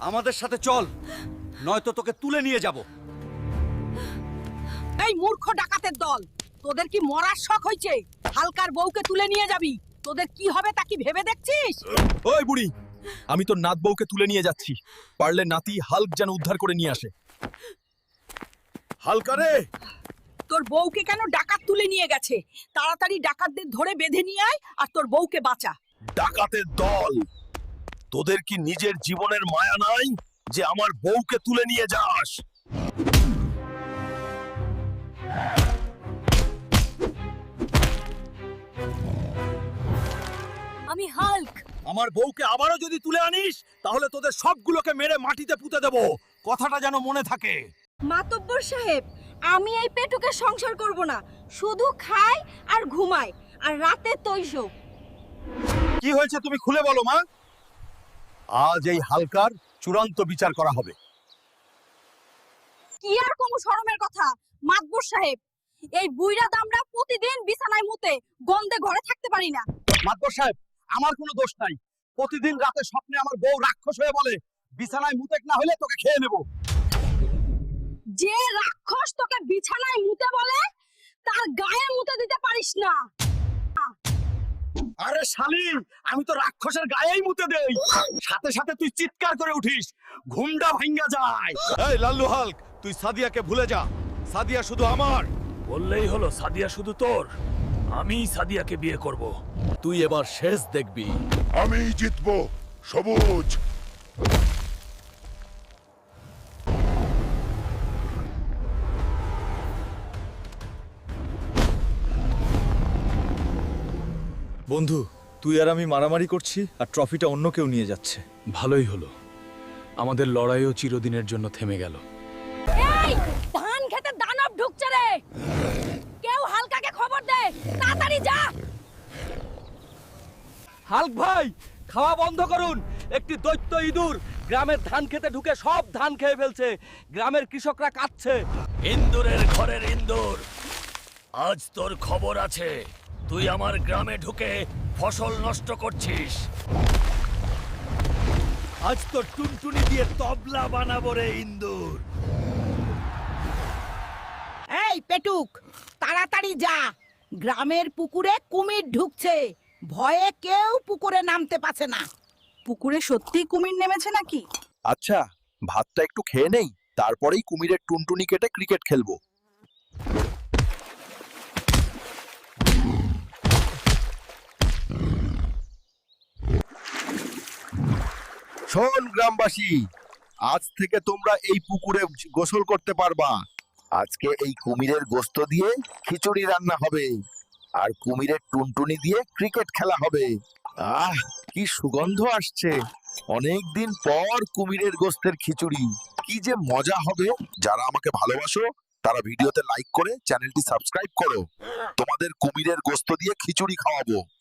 আমাদের সাথে চল। নয়তো তোকে তুলে নিয়ে যাব। এই মূর্খ ডাকাতের দল তোদের কি মরার শখ হইছে হালকার বউকে তুলে নিয়ে যাবি? তোদের কি হবে তা কি ভেবে দেখছিস? ওই বুড়ি আমি তো নাত বউকে তুলে নিয়ে যাচ্ছি। পারলে নাতি হাল্ক যেন উদ্ধার করে নিয়ে আসে। হালকা রে! তোর বউকে কেন ডাকাত তুলে নিয়ে গেছে? তাড়াতাড়ি ডাকাতদের ধরে বেঁধে নিয়ে আয় আর তোর বউকে বাঁচা। ডাকাতের দল! তোদের কি নিজের জীবনের মায়া নাই যে আমার বউকে তুলে নিয়ে যাস? আমি হাল্ক। আমার বউকে আবারও যদি তুলে আনিস তাহলে তোদের সবগুলোকে মেরে মাটিতে পুঁতে দেব। কথাটা যেন মনে থাকে। মাতব্বর সাহেব আমি এই পেটুকে সংসার করব না। শুধু খাই আর ঘুমাই আর রাতে তৈশ কি হয়েছে তুমি খুলে বলো মা। আজ এই হালকার চূড়ান্ত বিচার করা হবে। কি আর কোন শরমের কথা? মাতব্বর সাহেব এই বুইরা দামরা প্রতিদিন বিছানায় মুতে গন্ধে ঘরে থাকতে পারি না। মাতবর সাহেব আমার কোনো দোষ নাই। প্রতিদিন রাতে স্বপ্নে আমার বউ রাক্ষস হয়ে বলে বিছানায় মুতেক না হলে তোকে খেয়ে নেব। যে রাক্ষস তোকে বিছানায় মুতে বলে তার গায়ে মুতে দিতে পারিস না। আরে শালি আমি তো রাক্ষসের গায়েই মুতে দেই। সাথে সাথে তুই চিৎকার করে উঠিস ঘুমটা ভাঙ্গা যায়। এই লাল্লু হাল্ক তুই সাদিয়াকে ভুলে যা। সাদিয়া শুধু আমার। বললেই হলো সাদিয়া শুধু তোর। আমি সাদিয়াকে বিয়ে করব। তুই এবার শেষ দেখবি। আমি জিতবো সবুজ। বন্ধু তুই আর আমি মারামারি করছি আর ট্রফিটা অন্য কেউ নিয়ে যাচ্ছে। ভালোই হলো। আমাদের লড়াইও চিরদিনের জন্য থেমে গেল। ধান খেতে দানব ঢুকছে রে। কেউ হালকাকে খবর দে তাড়াতাড়ি যা। হাল্ক ভাই খাওয়া বন্ধ করুন। একটি দৈত্য ইঁদুর গ্রামের ধান খেতে ঢুকে সব ধান খেয়ে ফেলছে। গ্রামের কৃষকরা কাঁদছে। ইন্দুরের ঘরের ইন্দুর আজ তোর খবর আছে। তুই আমার গ্রামে ঢুকে ফসল নষ্ট করছিস। আজ তো টুনটুনি দিয়ে তবলা বানাবো রে ইন্দুর। এই পেটুক তাড়াতাড়ি যা। গ্রামের পুকুরে কুমির ঢুকছে। ভয়ে কেউ পুকুরে নামতে পারছে না। পুকুরে সত্যি কুমির নেমেছে নাকি? আচ্ছা ভাতটা একটু খেয়ে নেই তারপরেই কুমিরের টুনটুনি কেটে ক্রিকেট খেলব। শোন গ্রামবাসী, আজ থেকে তোমরা এই পুকুরে গোসল করতে পারবা। আজকে এই কুমিরের গোস্ত দিয়ে খিচুড়ি রান্না হবে আর কুমিরের টুনটুনি দিয়ে ক্রিকেট খেলা হবে। আহ, কি সুগন্ধ আসছে। অনেক দিন পর কুমিরের গোস্তের খিচুড়ি। কি যে মজা হবে। যারা আমাকে ভালোবাসো, তারা ভিডিওতে লাইক করে চ্যানেলটি সাবস্ক্রাইব করো। তোমাদের কুমিরের গোস্ত দিয়ে খিচুড়ি খাওয়াবো।